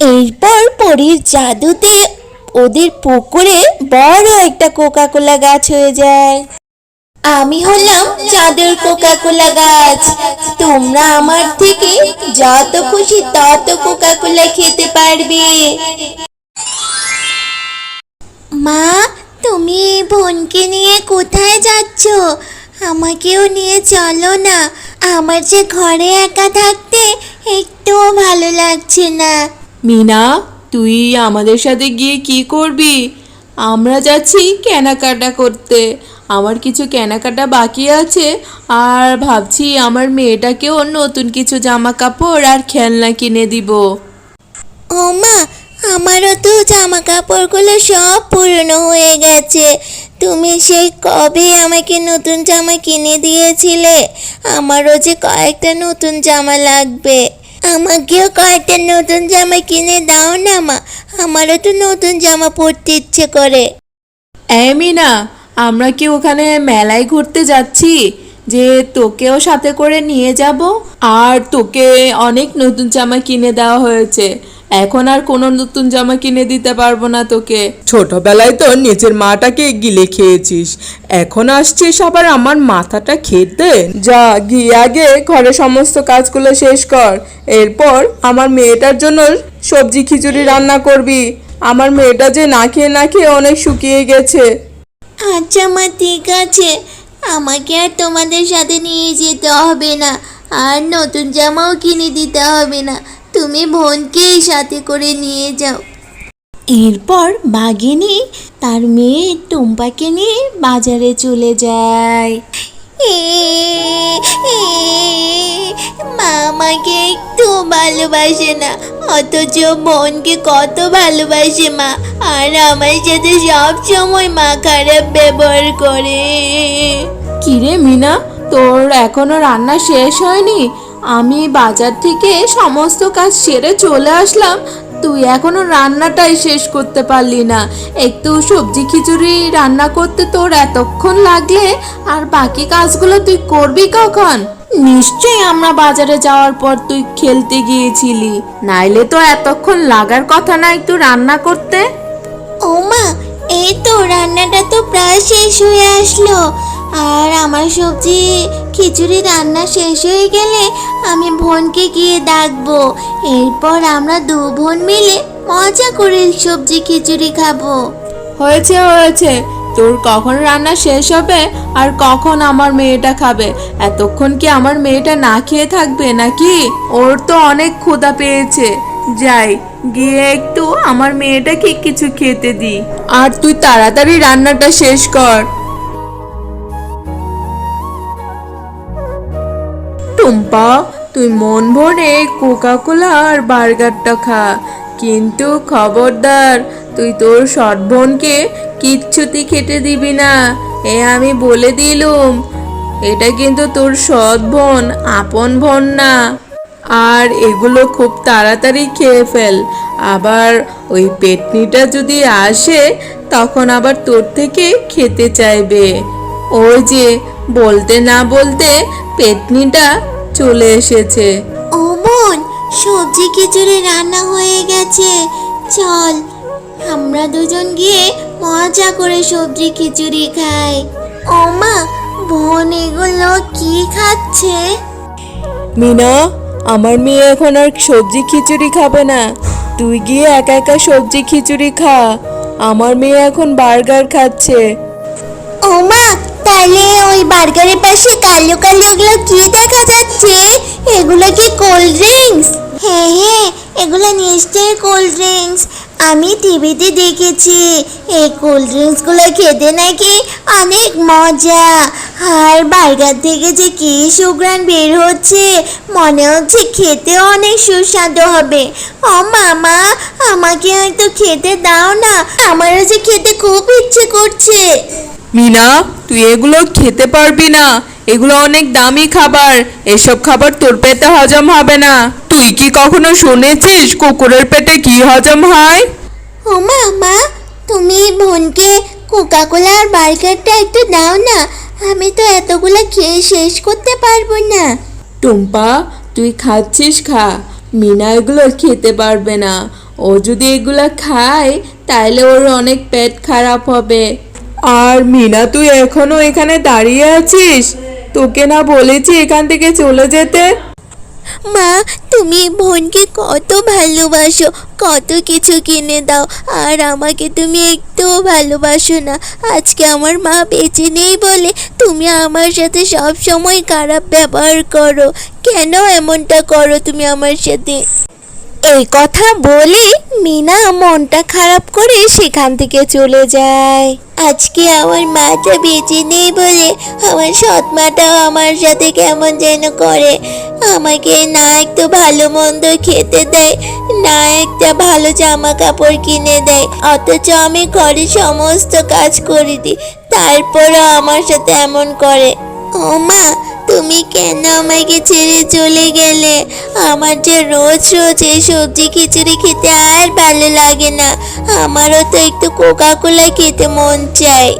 এরপর পরীর জাদুতে ওদের পুকুরে বড় একটা কোকা কোলা গাছ হয়ে যায়। আমি হলাম চাঁদের কোকা কোলা গাছ। তোমরা আমার থেকে যত খুশি তত কোকা কোলা খেতে পারবে। মা, তুমি বোনকে নিয়ে কোথায় যাচ্ছ? আমাকেও নিয়ে চলো না। আমার যে ঘরে একা থাকতে একটুও ভালো লাগছে না। মিনা, তুই আমাদের সাথে গিয়ে কি করবি? আমরা যাচ্ছি কেনাকাটা করতে। আমার কিছু কেনাকাটা বাকি আছে আর ভাবছি আমার মেয়েটাকেও নতুন কিছু জামা কাপড় আর খেলনা কিনে দিব। ও মা, আমারও তো জামা কাপড়গুলো সব পুরনো হয়ে গেছে। তুমি সেই কবে আমাকে নতুন জামা কিনে দিয়েছিলে? আমারও যে কয়েকটা নতুন জামা লাগবে। আমাকেও কয়েকটা নতুন জামা কিনে দাও না, মা। আমারও তো নতুন জামা পরতে ইচ্ছে করে। অ্যামিনা মিনা, আমরা কি ওখানে মেলায় ঘুরতে যাচ্ছি? যে তোকেও সাথে করে নিয়ে যাব? আর তোকে অনেক নতুন জামা কিনে দেওয়া হয়েছে। এখন আর কোনো নতুন জামা কিনে দিতে পারব না তোকে। ছোটবেলায় তো নিজের মাটাকে গিলে খেয়েছিস। এখন আসছিস আবার আমার মাথাটা খেতে। যা গিয়ে আগে ঘরে সমস্ত কাজগুলো শেষ কর। এরপর আমার মেয়েটার জন্য সবজি খিচুড়ি রান্না করবি। আমার মেয়েটা যে না খেয়ে না খেয়ে অনেক শুকিয়ে গেছে। আচ্ছা মা ঠিক আছে। আমাকে আর তোমাদের সাথে নিয়ে যেতে হবে না। আর নতুন জামাও কিনে দিতে হবে না। তুমি বোনকেই সাথে করে নিয়ে যাও। এরপর বাঘিনী তার মেয়ে টুম্পাকে নিয়ে বাজারে চলে যায়। এ, এ, মা আমাকে একটু ভালোবাসে না অথচ বোনকে কত ভালোবাসে মা আর আমার সাথে সব সময় মা খারাপ ব্যবহার করে। কিরে মিনা তোর এখনও রান্না শেষ হয়নি? আমি বাজার থেকে সমস্ত কাজ সেরে চলে আসলাম। তুই এখনও রান্নাটাই শেষ করতে পারলি না। একটু সবজি খিচুড়ি রান্না করতে তোর এতক্ষণ লাগলে, আর বাকি কাজগুলো তুই করবি কখন? নিশ্চয়ই আমরা বাজারে যাওয়ার পর তুই খেলতে গিয়েছিলি। নাইলে তো এতক্ষণ লাগার কথা না একটু রান্না করতে। ও মা এই তো, রান্নাটা তো প্রায় শেষ হয়ে আসলো। আর আমার সবজি, খিচুড়ি রান্না শেষ হয়ে গেলে আমি বোনকে গিয়ে ডাকবো। এরপর আমরা দু বোন মিলে মজা করে সবজি, খিচুড়ি খাব। হয়েছে হয়েছে। তোর কখন রান্না শেষ হবে আর কখন আমার মেয়েটা খাবে? এতক্ষণ কি আমার মেয়েটা না খেয়ে থাকবে নাকি? ওর তো অনেক ক্ষুধা পেয়েছে। যাই গিয়ে একটু আমার মেয়েটাকে কিছু খেতে দি। আর তুই তাড়াতাড়ি রান্নাটা শেষ কর। টুম্পা তুই মন ভরে কোকা কোলা আর বার্গারটা খা। কিন্তু খবরদার তুই তোর সৎ বোনকে কিচ্ছুতি খেতে দিবি না। এ আমি বলে দিলুম এটা কিন্তু তোর সৎ বোন আপন বোন না। আর এগুলো খুব তাড়াতাড়ি খেয়ে ফেল। আবার ওই পেটনিটা যদি আসে তখন আবার তোর থেকে খেতে চাইবে। ওই যে বলতে না বলতে পেটনিটা চলে এসেছে। ও বোন সবজি খিচুড়ি রান্না হয়ে গেছে। চল আমরা দুজন গিয়ে মজা করে সবজি খিচুড়ি খাই। ও মা বোন এগুলো কি খাচ্ছে? মিনা আমার মেয়ে এখন আর সবজি খিচুড়ি খাবে না। তুই গিয়ে একা একা সবজি খিচুড়ি খা। আমার মেয়ে এখন বার্গার খাচ্ছে। ও মা, তাহলে ওই বার্গারের পাশে কালো কালো এগুলো কি দেখা যাচ্ছে? এগুলো কি কোল্ড ড্রিঙ্কস? হ্যাঁ হ্যাঁ এগুলো নিশ্চয়ই কোল্ড ড্রিঙ্কস। আমি টিভিতে দেখেছি, এই কোল্ড ড্রিঙ্কসগুলো খেতে নাকি অনেক মজা। আর বার্গার থেকে যে কি সুগ্রান বের হচ্ছে, মনে হচ্ছে খেতে অনেক সুস্বাদু হবে। ও মামা, আমাকে হয়তো খেতে দাও না, আমারও যে খেতে খুব ইচ্ছে করছে। মিনা, তুই এগুলো খেতে পারবি না। এগুলো অনেক দামি খাবার। এসব খাবার তোর পেটে হজম হবে না। তুই কি কখনো শুনেছিস কুকুরের পেটে কি হজম হয়? ও মা মা তুমি বোনকে কোকা কোলা আর বার্গারটা একটু দাও না। আমি তো এতগুলো খেয়ে শেষ করতে পারব না। টুম্পা তুই খাচ্ছিস খা। মিনা এগুলো খেতে পারবে না। ও যদি এগুলো খায় তাহলে ওর অনেক পেট খারাপ হবে। আর মিনা তুই এখনও এখানে দাঁড়িয়ে আছিস? তোকে না বলেছি এখান থেকে চলে যেতে? মা তুমি বোনকে কত ভালোবাসো কত কিছু কিনে দাও আর আমাকে তুমি একটুও ভালোবাসো না। আজকে আমার মা বেঁচে নেই বলে তুমি আমার সাথে সব সময় খারাপ ব্যবহার করো। কেন এমনটা করো তুমি আমার সাথে? এই কথা বলে মিনা মনটা খারাপ করে সেখান থেকে চলে যায়। আজকে আমার মাটা বেঁচে নেই বলে আমার সৎ মাটাও আমার সাথে কেমন যেন করে। আমাকে না একটু ভালো মন্দ খেতে দেয়, না একটা ভালো জামা কাপড় কিনে দেয়। অথচ আমি ঘরে সমস্ত কাজ করে দিই, তারপরও আমার সাথে এমন করে। ও মা তুমি কেন আমাকে ছেড়ে চলে গেলে? আমার যে রোজ রোজ এই সবজি খিচুড়ি খেতে আর ভালো লাগে না। আমারও তো একটু কোকা কোলা খেতে মন চায়।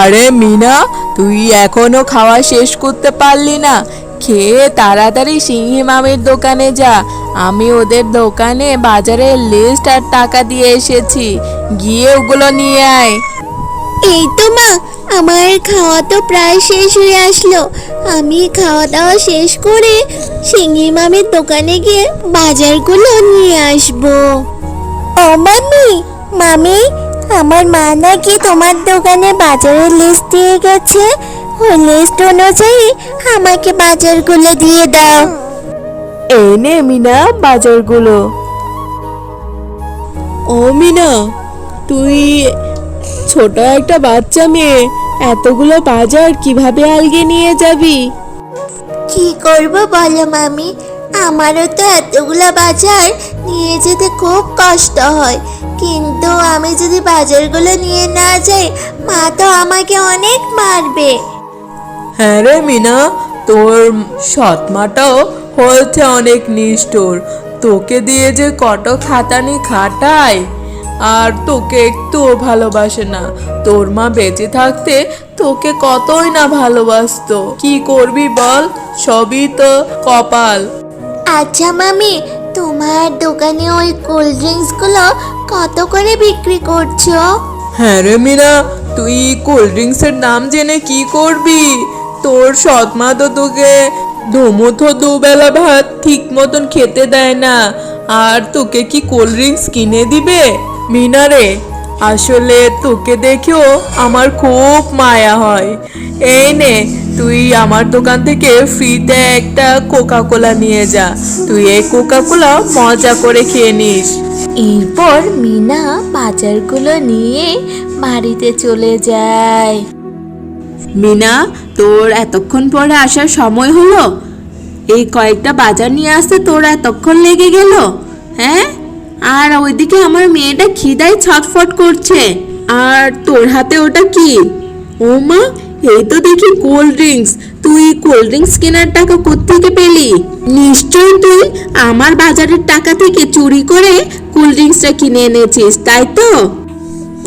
আরে মিনা, তুই এখনও খাওয়া শেষ করতে পারলি না। খেয়ে তাড়াতাড়ি সিংহি মামির দোকানে যা। আমি ওদের দোকানে বাজারের লিস্ট আর টাকা দিয়ে এসেছি। গিয়ে ওগুলো নিয়ে আয়। এই তো মা আমার খাওয়া তো প্রায় শেষ হয়ে আসলো। আমি খাওয়া দাওয়া শেষ করে সিঙ্গি মামের দোকানে গিয়ে বাজারগুলো নিয়ে আসব। ও মামি মামি আমার মা নাকি তোমার দোকানে বাজারের লিস্ট দিয়ে গেছে। ওই লিস্ট অনুযায়ী আমাকে বাজারগুলো দিয়ে দাও। এই নে মিনা বাজারগুলো। ও মিনা তুই ছোট একটা বাচ্চা মেয়ে এতগুলো বাজার কীভাবে আলগে নিয়ে যাবি? কি করব বলো মামি? আমারও তো এতগুলো বাজার নিয়ে যেতে খুব কষ্ট হয়। কিন্তু আমি যদি বাজারগুলো নিয়ে না যাই মা তো আমাকে অনেক মারবে। হ্যাঁ রে মিনা তোর সৎমাটাও হয়েছে অনেক নিষ্ঠুর। তোকে দিয়ে যে কত খাতানি খাটায়। আর তোকে একটুও ভালোবাসে না। তোর মা বেঁচে থাকতে তোকে কতই না ভালোবাসতো। কি করবি বল? সবই তো কপাল। আচ্ছা মামি তোমার দোকানে ওই কোল্ড ড্রিঙ্কস ড্রিঙ্কসগুলো কত করে বিক্রি করছ? হ্যাঁ রে মিনা তুই কোল্ড ড্রিঙ্কসের নাম জেনে কি করবি? তোর সৎমা তো তোকে ধুমুথো দুবেলা ভাত ঠিক মতন খেতে দেয় না। আর তোকে কি কোল্ড ড্রিঙ্কস কিনে দিবে? মিনা রে আসলে তোকে দেখেও আমার খুব মায়া হয়। এই নে তুই আমার দোকান থেকে ফ্রিতে একটা কোকা কোলা নিয়ে যা। তুই এই কোকা কোলা মজা করে খেয়ে নিস। এরপর মিনা বাজারগুলো নিয়ে বাড়িতে চলে যায়। মিনা তোর এতক্ষণ পরে আসার সময় হলো? এই কয়েকটা বাজার নিয়ে আসতে তোর এতক্ষণ লেগে গেল হ্যাঁ? আর ওইদিকে আমার মেয়েটা খিদায় ছটফট করছে। আর তোর হাতে ওটা কি? ও মা, এই তো দেখি কোল্ড ড্রিঙ্কস। তুই কোল্ড ড্রিঙ্কস কেনার টাকা কোত্থেকে পেলি? নিশ্চয়ই তুই আমার বাজারের টাকা থেকে চুরি করে কোল্ড ড্রিঙ্কসটা কিনে এনেছিস, তাই তো?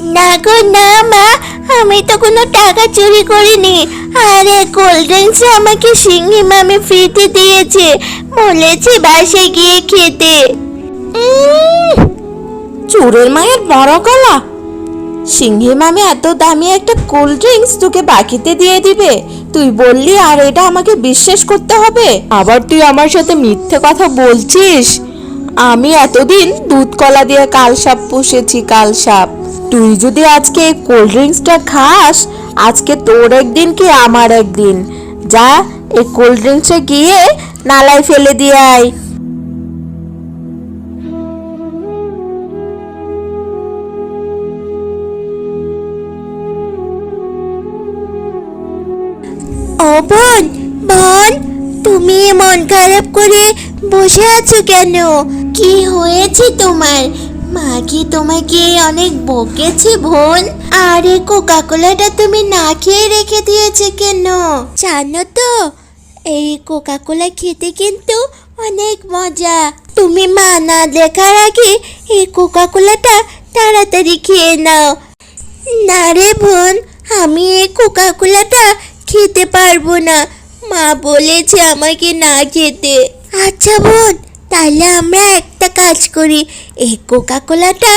না গো, না মা, আমি তো কোনো টাকা চুরি করিনি। আরে, কোল্ড ড্রিঙ্কস আমাকে সিংহি মামি ফ্রিতে দিয়েছে। বলেছে বাসায় গিয়ে খেতে। চোরের মায়ের বড় গলা। সিংহি মামি এত দামি একটা কোল্ড ড্রিঙ্কস তোকে বাকিতে দিয়ে দিবে। তুই বললি আর এটা আমাকে বিশ্বাস করতে হবে। আবার তুই আমার সাথে মিথ্যে কথা বলছিস? আমি এতদিন দুধ কলা দিয়ে কালসাপ পুষেছি কালসাপ তুই যদি আজকে এই কোল্ড ড্রিঙ্কসটা খাস আজকে তোর একদিন কি আমার একদিন? যা এই কোল্ড ড্রিঙ্কসটা গিয়ে নালায় ফেলে দিয়ে আয়। বোন বোন, তুমি মন খারাপ করে বসে আছো কেন? কি হয়েছে তোমার? মা কি তোমাকে অনেক বকেছে বোন? আরে কোকা কোলাটা তুমি না খেয়ে রেখে দিয়েছে কেন? জানো তো, এই কোকা কোলা খেতে কিন্তু অনেক মজা। তুমি মা না দেখার আগে এই কোকা কোলাটা তাড়াতাড়ি খেয়ে নাও। না রে বোন, আমি এই কোকা কোলাটা খেতে পারব না। মা বলেছে আমাকে না খেতে। আচ্ছা বোন তাহলে আমরা একটা কাজ করি। এই কোকা কোলাটা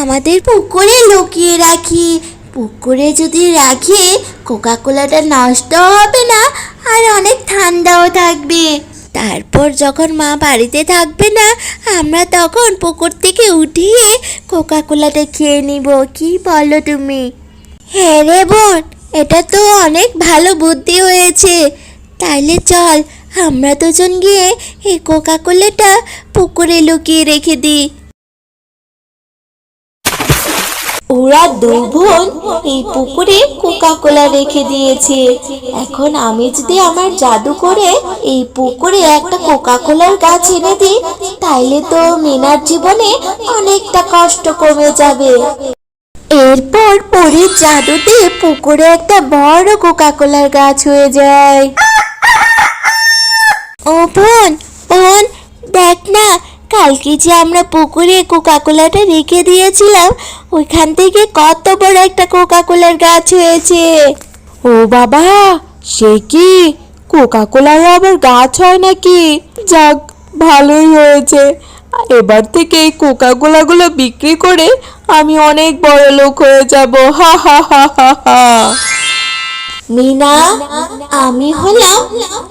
আমাদের পুকুরে লুকিয়ে রাখি। পুকুরে যদি রাখি কোকা কোলাটা নষ্ট হবে না আর অনেক ঠান্ডাও থাকবে। তারপর যখন মা বাড়িতে থাকবে না আমরা তখন পুকুর থেকে উঠিয়ে কোকা কোলাটা খেয়ে নিব। কি বলো তুমি? হ্যাঁ রে বোন এটা তো অনেক ভালো বুদ্ধি হয়েছে। তাইলে চল, আমরা দুজন গিয়ে এই কোকা কোলাটা পুকুরে লুকিয়ে রেখে দিই। ওরা দু বোন এই পুকুরে কোকা কোলা রেখে দিয়েছে। এখন আমি যদি আমার জাদু করে এই পুকুরে একটা কোকা কোলার গাছ এনে দিই, তাইলে তো মিনার জীবনে অনেকটা কষ্ট কমে যাবে। এরপর পরীর জাদুতে পুকুরে একটা বড় কোকা কোলার গাছ হয়ে যায়। ও বোন বোন, দেখ না, কালকে যে আমরা পুকুরে কোকা কোলাটা রেখে দিয়েছিলাম, ওইখান থেকে কত বড় একটা কোকা কোলার গাছ হয়েছে। ও বাবা, সে কি? কোকা কোলার আবার গাছ হয় নাকি? যাক, ভালোই হয়েছে। এবার থেকে এই কোকা কোলাগুলো বিক্রি করে আমি অনেক বড় লোক হয়ে যাব। হা হা হা হা মিনা, আমি হলাম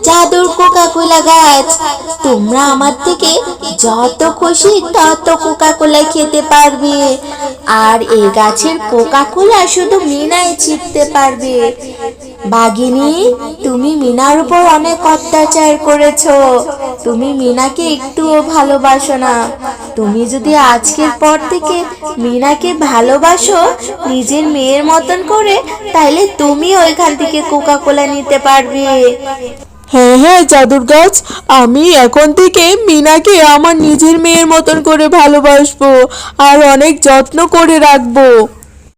জাদুর কোকা কোলা গাছ। তোমরা আমার থেকে যত খুশি তত কোকা কোলা খেতে পারবে। আর এই গাছের কোকা কোলা শুধু মিনাই ছিটতে পারবে। বাগিনী তুমি মিনার উপর অনেক অত্যাচার করেছ। তুমি মিনাকে একটুও ভালোবাসো না। তুমি যদি আজকের পর থেকে মিনাকে ভালোবাসো, নিজের মেয়ের মতন করে তাহলে তুমি ওইখান থেকে কোকা কোলা নিতে পারবে। হ্যাঁ হ্যাঁ জাদুর গাছ আমি এখন থেকে মিনাকে আমার নিজের মেয়ের মতন করে ভালোবাসবো আর অনেক যত্ন করে রাখব।